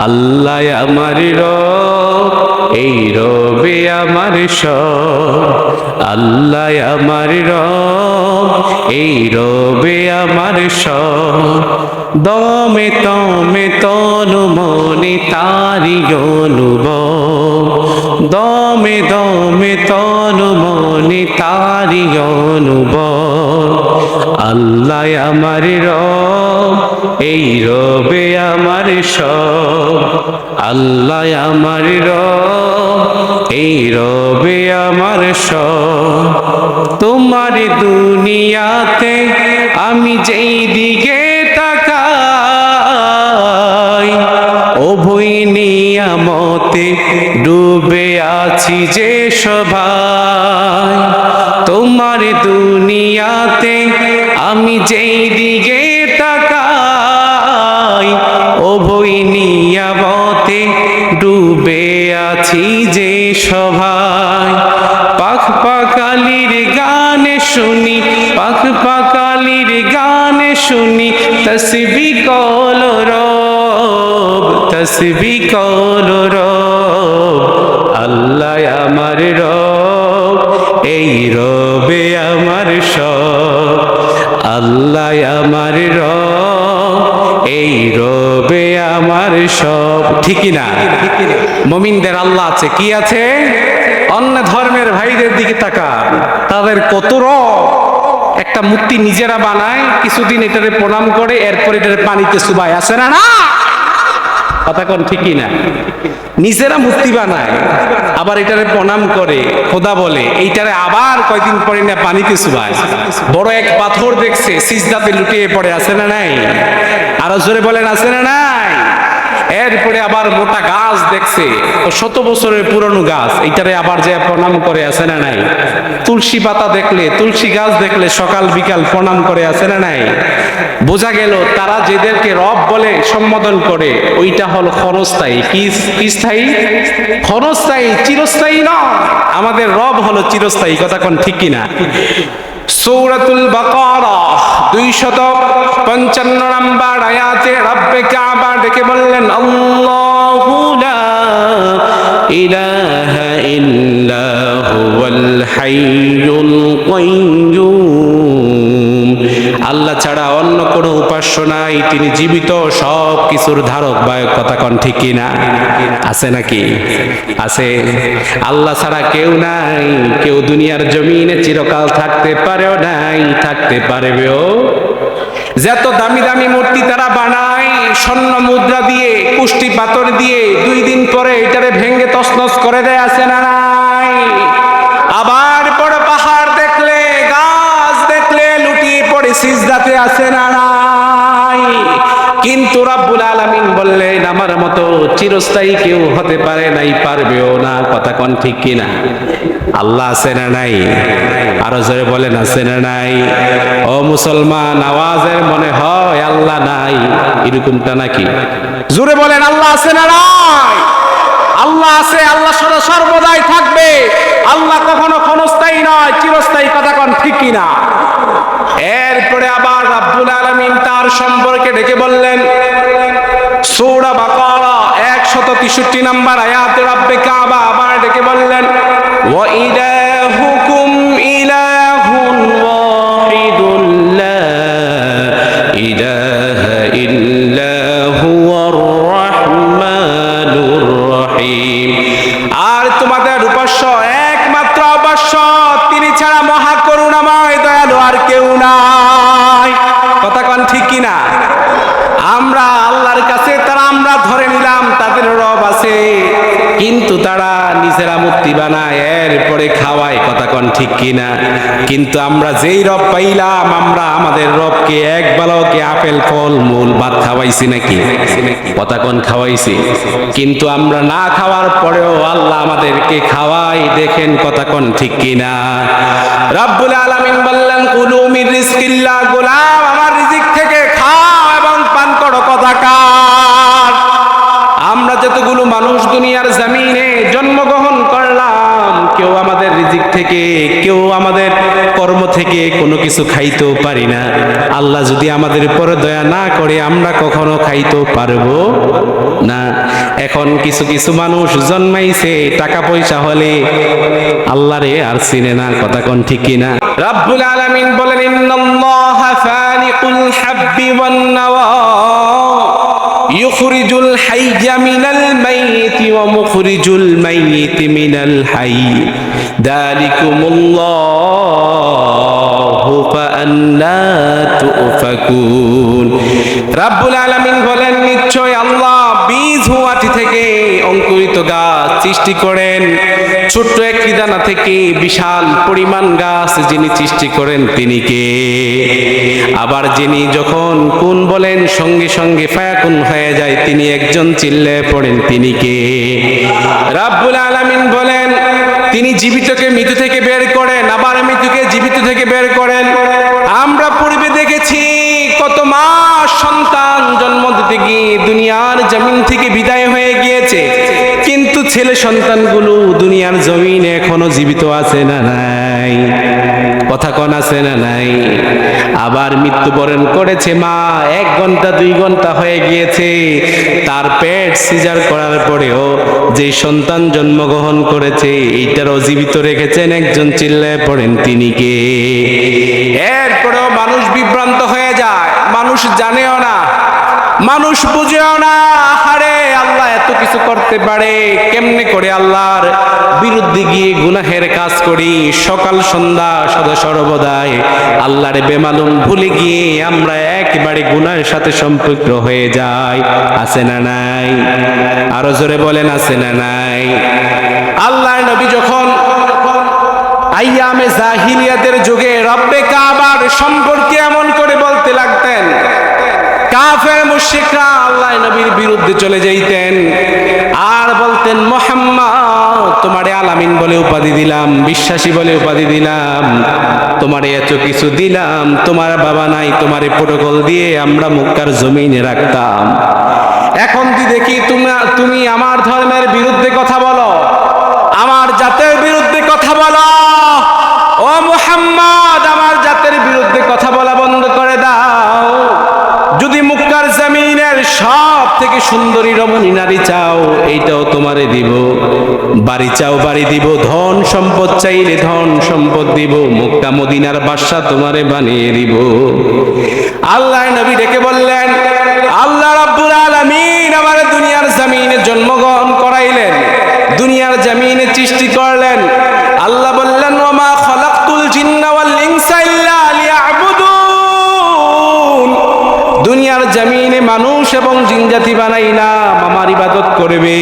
আল্লাহ আমার এই রবে আমার আল্লাহ আমার এই রবে আমার দমে তমে তনু মনে তারি অনুভব। দমে দমে তনু মনে তারি অনুভব। আল্লাহ আমার রব, এই রবে আমার সব। আল্লাহ আমার রব, এই রবে আমার সব। তোমার দুনিয়াতে আমি যেই দিকে তাকাই অভয় নিয়ামতে ডুবে আছি যে সবাই তোমার দুনিয়াতে আমি যেই দিকে তাকাই অভয় নিয়ামতে ডুবে আছি যে সভায়। পাখ পাকালির গানে শুনি পাখ পাকালির গানে শুনি, তসবি কল রব, তসবি কল রব, আল্লাহ আমার রব, এই রবে আমার সব আল্লাহ আমার র এই রবে আমার সব। ঠিকই না মমিনদের আল্লাহ আছে, কি আছে? অন্য ধর্মের ভাইদের দিকে তাকা তাদের কত র একটা মূর্তি নিজেরা বানায়, কিছুদিন এটারে প্রণাম করে, এরপর এটারে পানিতে সুবাই আসে না না কথা কোন ঠিকই না? নিজেরা মূর্তি বানায়, আবার এটারে প্রণাম করে, খোদা বলে, এইটারে আবার কয়দিন পরে না পানিতে সুবায় বড় এক পাথর দেখছে, সিজদাতে লুটিয়ে পড়ে, আছে না নাই? আরও জোরে বলেন, আছে না নাই? এরপরে আবার মোটা গাছ দেখছে শত বছরের পুরনো গাছ, এইটারে আবার যে প্রণাম করে, আছে না নাই? তুলসী পাতা দেখলে, তুলসী গাছ দেখলে সকাল, বিকাল প্রণাম করে আছে না নাই? বোঝা গেল তারা যেদেরকে রব বলে সম্বোধন করে, ওইটা হলো ক্ষণস্থায়ী। কি স্থায়ী? ক্ষণস্থায়ী, চিরস্থায়ী নয় আমাদের রব হলো চিরস্থায়ী, কথা কোন ঠিক কিনা? সৌরাতুল বাকারা দুই শত পঞ্চান্ন নাম্বার আয়াতে রব্বে কাবা ডেকে বললেন, আল্লাহু লা ইলাহা ইল্লা হুয়াল হাইয়ুল কাইয়্যুম আল্লাহ ছাড়া অন্য কোনো উপাস্য নাই, তিনি জীবিত, সব কিছুর ধারক, বায়ক কথা কন ঠিক কিনা আছে নাকি? আছে। আল্লাহ ছাড়া কেউ নাই, কেউ দুনিয়ার জমিনে চিরকাল থাকতে পারেও নাই, থাকতে পারবেও। যত দামি দামি মূর্তি তারা বানায়, স্বর্ণ মুদ্রা দিয়ে, পুষ্টি পাথর দিয়ে, দুই দিন পরে এটারে ভেঙ্গে তছনছ করে দেয়, আছে না নাই আবার বড় পাহাড় দেখলে গাছ দেখলে লুটিয়ে পড়ে সিজদাতে আছে না নাই কিন্তু রাব্বুল আলামিন বললেন, আমার মতো চিরস্থায়ী কেউ হতে পারে নাই, পারবেও না। কথা কোন ঠিক কিনা? আল্লাহ আছে না নাই? আরও জোরে বলেন, আছে না নাই? ও মুসলমান, আওয়াজের মনে হয় আল্লাহ নাই, এরকমটা নাকি? জোরে বলেন, আল্লাহ আছে না নাই? আল্লাহ আছে, আল্লাহ সর্বদাই থাকবে। আল্লাহ কখনো ক্ষণস্থায়ী নয়, চিরস্থায়ী, কথা কোন ঠিক কিনা? এরপরে আবার রাব্বুল আলামিন তার সম্পর্কে ডেকে বললেন সূরা বাকারা 163 নাম্বার আয়াতে রাব্বে কাবা আবার ডেকে বললেন আর তোমাদের একমাত্র তিনি ছাড়া কেউ নাই। কথা কন ঠিক কিনা আমরা আল্লাহর কাছে তারা আমরা ধরে নিলাম তাদের রব আছে কিন্তু তারা নিজেরা মূর্তি বানায়, এরপরে খাওয়ায়, কথা কন ঠিক কিনা? কিন্তু আমরা যেই রব পাইলাম, আমরা আমাদের রবকে এক বালকে আপেল, ফল, মূল, ভাত খাওয়াইছি নাকি? কথা কন খাওয়াইছি। কিন্তু আমরা না খাওয়ার পরেও আল্লাহ আমাদেরকে খাওয়াই, দেখেন কথা কন ঠিক কিনা? রাব্বুল আলামিন বললেন, কুলু মির রিজকিল্লাহ গোলাম। মানুষ দুনিয়ার জমিনে জন্মগ্রহণ করলাম, কেউ আমাদের রিজিক থেকে, কেউ আমাদের কর্ম থেকে কোনো কিছু খাইতেও পারি না। আল্লাহ যদি আমাদের উপরে দয়া না করে, আমরা কখনো খাইতেও পারব না। এখন কিছু কিছু মানুষ জন্মাইছে, টাকা পয়সা হলে আল্লাহরে আর চিনে না, কথা কোন ঠিক কিনা? রাব্বুল আলামিন বলেন, ইন্নাল্লাহা মুখরিজুল মাইয়িত মিনাল হাই দালিকুমুল্লাহু ফাআন্না তুফাকুন রাব্বুল আলামিন বলেন, নিশ্চয় আল্লাহ বীজ হুয়াটি থেকে অঙ্কুরিত গাছ সৃষ্টি করেন। ছোট্ট একটি দানা থেকে বিশাল পরিমাণ গাছ যিনি সৃষ্টি করেন তিনি কে? আবার যিনি যখন কোন বলেন, সঙ্গে সঙ্গে ফায়াকুন হয়ে যায়, তিনি একজন চিল্লে পড়েন, তিনি কে? রাব্বুল আলামিন বলেন, তিনি জীবিতকে মৃত্যু থেকে বের করেন, আবার মৃত্যুকে জীবিত থেকে বের করেন। আমরা পূর্বে দেখেছি কত মাস সন্তান জন্ম দিতে গিয়ে দুনিয়ার জমিন থেকে বিদায় হয়ে গিয়েছে। কিন্তু ছেলে সন্তানগুলো দুনিয়ার জমিনে এখনও জীবিত আছে না নাই? কথা কন, আছে না নাই? আবার মৃত্যুবরণ করেছে মা, এক ঘণ্টা, দুই ঘণ্টা হয়ে গিয়েছে। তার পেট সিজার করার পরেও যে সন্তান জন্মগ্রহণ করেছে, এইটারও জীবিত রেখেছেন একজন চিল্লায় পড়েন তিনি কে? এরপরেও মানুষ বিভ্রান্ত হয়ে যায়। মানুষ জানেও না, মানুষ বুঝেও না। কিছু করতে পারে, কেমনে করে আল্লাহর বিরুদ্ধে গিয়ে গুনাহের কাজ করি? সকাল, সন্ধ্যা সদা সর্বদাই আল্লাহরে বেমালুম ভুলে গিয়ে আমরা একেবারে গুনার সাথে সম্পৃক্ত হয়ে যাই। আছে না নাই? আরও জোরে বলেন, আছে না নাই? আল্লাহর নবী যখন আইয়ামে জাহিলিয়াতের যুগে রব্বে কাবার সম্পর্কে এমন করে বলতে লাগতেন কাফের মুশরিকরা আল্লাহ নবীর বিরুদ্ধে চলে যাইতেন। আর বলতেন, মোহাম্মদ, তোমারে আলামিন বলে উপাধি দিলাম, বিশ্বাসী বলে উপাধি দিলাম, তোমারে এত কিছু দিলাম, তোমার বাবা নাই, তোমারে প্রোটোকল দিয়ে আমরা মুক্কার জমিনে রাখতাম। এখন দি দেখি তুমি তুমি আমার ধর্মের বিরুদ্ধে কথা বলো আমার জাতের বিরুদ্ধে কথা বলো ও মুহাম্মদ আমার জাতের বিরুদ্ধে কথা বলা বন্ধ করে দাও যদি মুক্কার জামিনের থেকে সুন্দরী রমণী নারী চাও, এইটাও তোমারে দিব। বাড়ি চাও, বাড়ি দিব। ধন সম্পদ চাইলে ধন সম্পদ দিব। মুক্তা মদিনার বাসা তোমারে বানিয়ে দিব। আল্লাহ নবী ডেকে বললেন, আল্লাহ রাব্বুল জিনজাতি বানাইলাম, আমার ইবাদত করবে।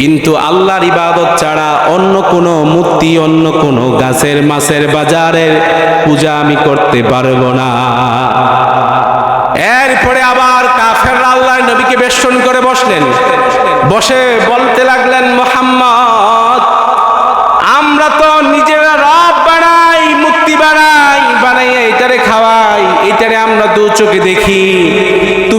কিন্তু আল্লাহর ইবাদত ছাড়া অন্য কোনো মূর্তি, অন্য কোনো গাছের মাছের বাজারের পূজা আমি করতে পারব না। এরপরে আবার কাফেররা আল্লাহ নবীকে বেষ্টন করে বসলেন। বসে বলতে লাগলেন, মোহাম্মদ, আমরা তো নিজেরা রব বানাই মুক্তি বানাই বানাই, এইটারে খাওয়াই, এইটারে আমরা দু চোখে দেখি।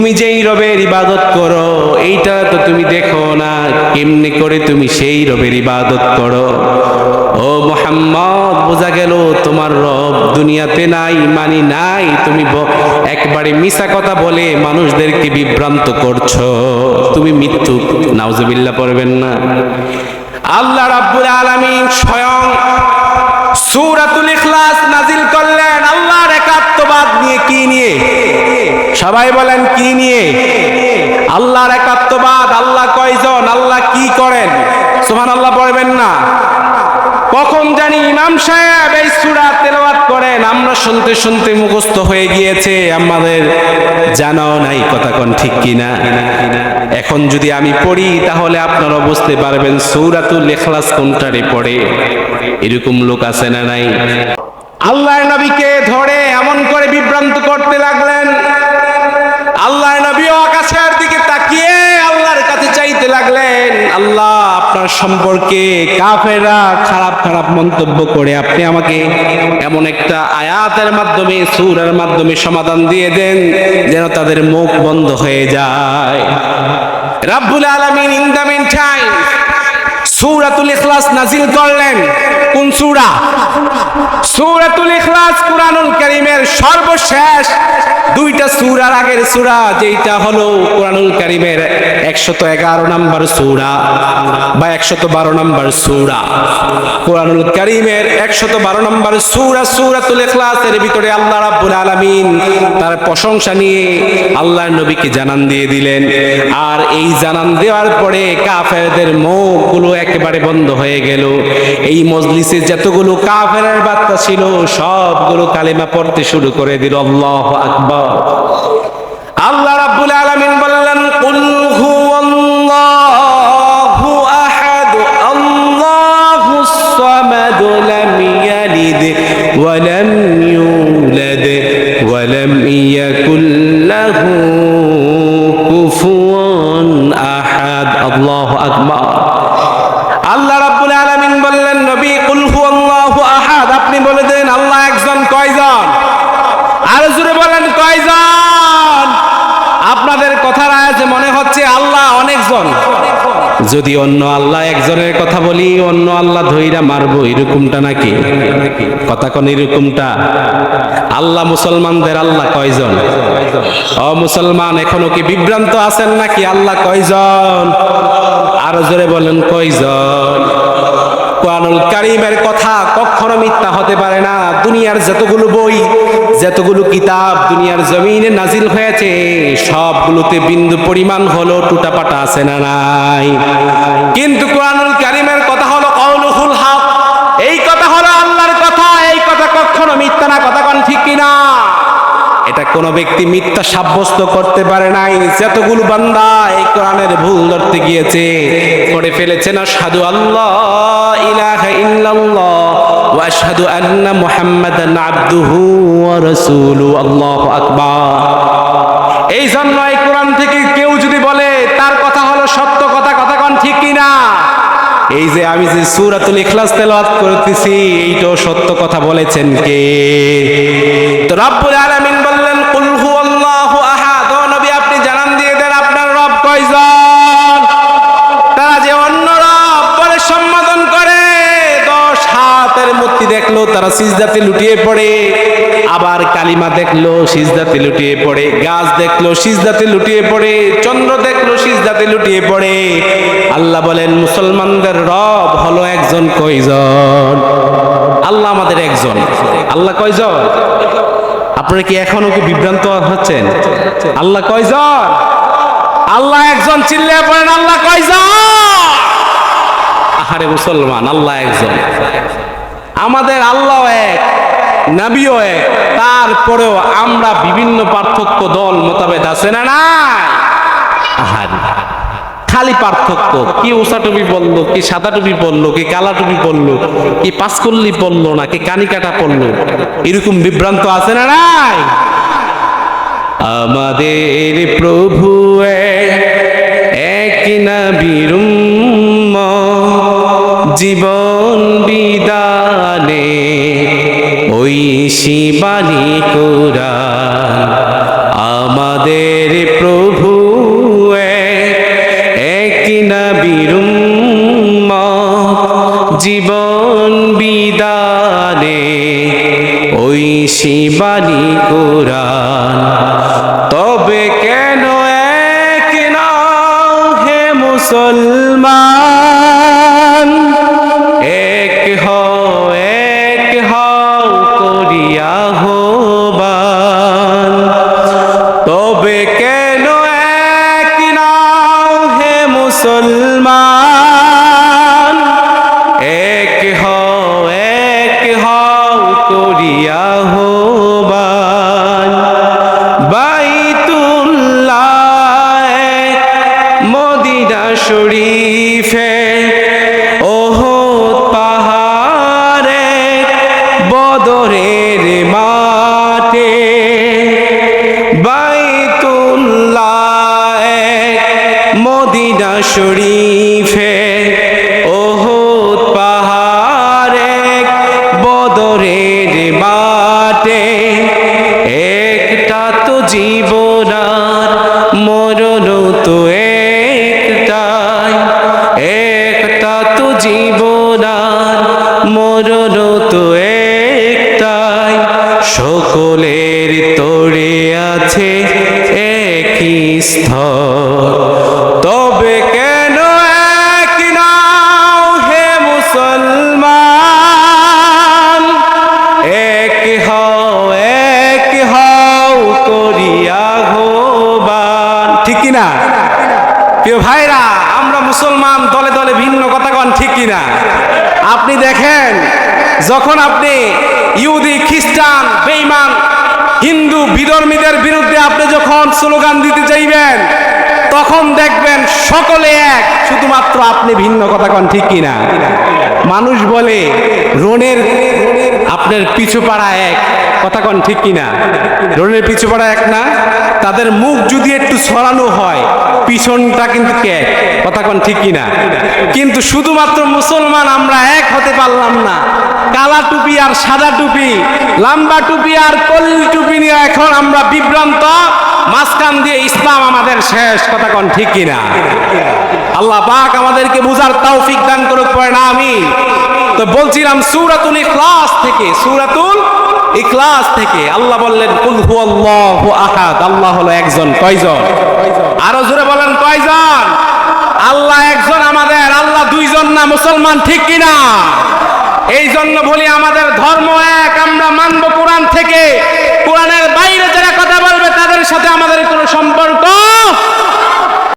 তুমি যেই রবের ইবাদত করো, এইটা তো তুমি দেখো না। কেমনি করে তুমি সেই রবের ইবাদত করো? ও মোহাম্মদ, বোঝা গেল তোমার রব দুনিয়াতে নাই, মানি নাই। তুমি একবারে মিশা কথা বলে মানুষদেরকে বিভ্রান্ত করছ। তুমি মৃত্যু, নাউজুবিল্লাহ পড়বেন না। আল্লাহ রাব্বুল আলামিন স্বয়ং সূরাতুল ইখলাস নাজিল করলেন। আল্লাহর একাত্মবাদ নিয়ে কি নিয়ে? সবাই বলেন, কি নিয়ে? আল্লাহর একাত্মবাদ, আল্লাহ কয়জন, আল্লাহ কি করেন? সুবহানাল্লাহ পড়বেন না। কখন জানি ইমাম সাহেব এই সূরা তেলাওয়াত করেন, আমরা শুনতে শুনতে মুখস্থ হয়ে গিয়েছে, আমাদের জানাও নাই কথা কোন ঠিক কিনা? এখন যদি আমি পড়ি, তাহলে আপনারা বুঝতে পারবেন সূরাতুল ইখলাস কোনটারে পড়ে, এরকম লোক আছে না নাই? আল্লাহর নবীকে ধরে এমন করে বিভ্রান্ত করতে লাগলেন আল্লাহর নবী আকাশের দিকে তাকিয়ে আল্লাহর কাছে চাইতে লাগলেন, আল্লাহ, আপনার সম্পর্কে কাফেরা খারাপ খারাপ মন্তব্য করে আপনি আমাকে এমন একটা আয়াতের মাধ্যমে, সূরার মাধ্যমে সমাধান দিয়ে দেন যেন তাদের মুখ বন্ধ হয়ে যায়। রাব্বুল আলামিন ইন টাইম সূরাতুল ইখলাস নাজিল করলেন। কোন সূরা? সূরাতুল ইখলাস কুরআনুল কারীমের সর্বশেষ দুইটা সূরার আগের সূরা যেটা হলো কুরআনুল কারীমের 111 নম্বর সূরা বা 112 নম্বর সূরা। কুরআনুল কারীমের 112 নম্বর সূরা সূরাতুল ইখলাসের ভিতরে আল্লাহ রাব্বুল আলামিন তার প্রশংসা নিয়ে আল্লাহর নবীকে জানান দিয়ে দিলেন। আর এই জানান দেওয়ার পরে কাফেরদের মুখগুলো একেবারে বন্ধ হয়ে গেল। এই মজলিসে যতগুলো কাফেরের বার্তা ছিল, সবগুলো কালিমা পড়তে শুরু করে দিল, আল্লাহ আকবার। আল্লাহ রাব্বুল আলামিন বললেন, কুল আহাদ আল্লাহুস সামাদ লাম ইয়ালিদ ওয়া লাম ইউলাদ ওয়া লাম ইয়াকুল লাহু কুফুয়ান আহাদ। আল্লাহু আকবার আল্লাহ রাব্বুল আলামিন বললেন নবী কুল হুয়াল্লাহু আহাদ আপনি বলে দেন আল্লাহ একজন কয়জন আর জোরে বলেন কয়জন আপনাদের কথার আয়াতে মনে হচ্ছে আল্লাহ অনেকজন যদি অন্য আল্লাহ একজনের কথা বলি, অন্য আল্লাহ ধৈরা মারবো, এরকমটা নাকি? কথা কোন, এরকমটা? আল্লাহ মুসলমানদের আল্লাহ কয়জন? অ মুসলমান, এখনও কি বিভ্রান্ত আছেন নাকি? আল্লাহ কয়জন? আরও জোরে বলেন, কয়জন? কোরআনুল কারিমের কথা কখনো মিথ্যা হতে পারে না। দুনিয়ার যতগুলো বই, যতগুলো কিতাব দুনিয়ার জমিনে নাজিল হয়েছে, সবগুলোতে বিন্দু পরিমাণ হলো টুটাপাটা আছে না নাই। কিন্তু কোরআনুল কারিমের কথা হলো কৌলুহুল হক এই কথা হলো আল্লাহর কথা এই কথা কখনো মিথ্যা না কথা কোন ঠিক কিনা এটা কোনো ব্যক্তি মিথ্যা সাব্যস্ত করতে পারে নাই। যতগুলো বান্দা এই কোরআনের ভুল ধরতে গিয়েছে করে ফেলেছে না সাধু আল্লাহ ইলাহা ইল্লাল্লাহ আন্না মুহাম্মাদান আবদুহু ওয়া রাসূলু আল্লাহু আকবার। এই জন্য এই কোরআন থেকে কেউ যদি বলে, তার কথা হলো সত্য কথা কথা কোন ঠিক কিনা? এই যে আমি যে সূরাতুল ইখলাস তেলাওয়াত করতেছি, এইটাও সত্য কথা বলেছেন কে? তো রব্বুল সিজদাতে লুটিয়ে পড়ে। আবার কালিমা দেখল, সিজদাতে লুটিয়ে পড়ে। গাছ দেখল, সিজদাতে লুটিয়ে পড়ে। চন্দ্র দেখল, সিজদাতে লুটিয়ে পড়ে। আল্লাহ বলেন, মুসলমানদের রব হলো একজন কয়জন? আল্লাহ আমাদের একজন। আল্লাহ কয়জন? আপনারা কি এখনও কি বিভ্রান্ত হচ্ছেন? আল্লাহ কয়জন? আল্লাহ একজন চিল্লে পড়েন, আল্লাহ কয়জন? আহারে মুসলমান, আল্লাহ একজন। আমাদের আল্লাহ এক নাবিও এক তারপরেও আমরা বিভিন্ন পার্থক্য দল মোতাবেক আছে না না খালি পার্থক্য কি উষা টুপি পরলো কি সাদা টুপি পরলো কি কালা টুপি পরলো কি পাঁচকল্লি পরলো না কি কানি কাটা পরলো এরকম বিভ্রান্ত আছে না নাই? আমাদের প্রভু এক, নবীর জীবন শিবানী কোরআন আমাদের প্রভু এক, না নবীর জীবন বিদানে ওই শিবানী কোরআন শরীফে ওহত পাহাড়ে, বদরের মাটে একটা তো জীবনার মরণ তো একটাই। একটা তো জীবনার মরণ তো একটাই। সকলের তোরে আছে একই স্থল। আপনি দেখেন, যখন আপনি ইহুদি, খ্রিস্টান, বেঈমান, হিন্দু, বিধর্মীদের বিরুদ্ধে আপনি যখন স্লোগান দিতে চাইবেন, তখন দেখবেন সকলে এক, শুধুমাত্র আপনি ভিন্ন কথা কন, ঠিক কিনা? মানুষ বলে, রোনের, আপনার পিছু পাড়া এক, কথা কন, ঠিক কিনা? রোনের পিছু পাড়া এক না? তাদের মুখ যদি একটু ছড়ানো হয়, পিছনটা কিন্তু কে? কথা ঠিক কিনা? কিন্তু শুধুমাত্র মুসলমান আমরা এক হতে পারলাম না। কালা টুপি আর সাদা টুপি, লম্বা টুপি আর কল টুপি নিয়ে এখন আমরা বিভ্রান্ত। মাঝখান দিয়ে ইসলাম আমাদের শেষ, কথা কন ঠিক কিনা? আল্লাহ পাক আমাদেরকে বুঝার তৌফিক দান করুক পড়ে না আমি তো বলছিলাম সূরাতুল ইখলাস থেকে, সূরাতুল ইখলাস থেকে আল্লাহ বললেন, কুল হুয়াল্লাহু আহাদ। আল্লাহ হলো একজন। কয়জন? আরও জোরে বলেন, কয়জন? আল্লাহ একজন আমাদের, আল্লাহ দুইজন না, মুসলমান ঠিক কি না এই জন্য বলি, আমাদের ধর্ম এক, আমরা মানব কোরআন থেকে, কোরআনের বাইরে যারা কথা বলবে, তাদের সাথে আমাদের কোনো সম্পর্ক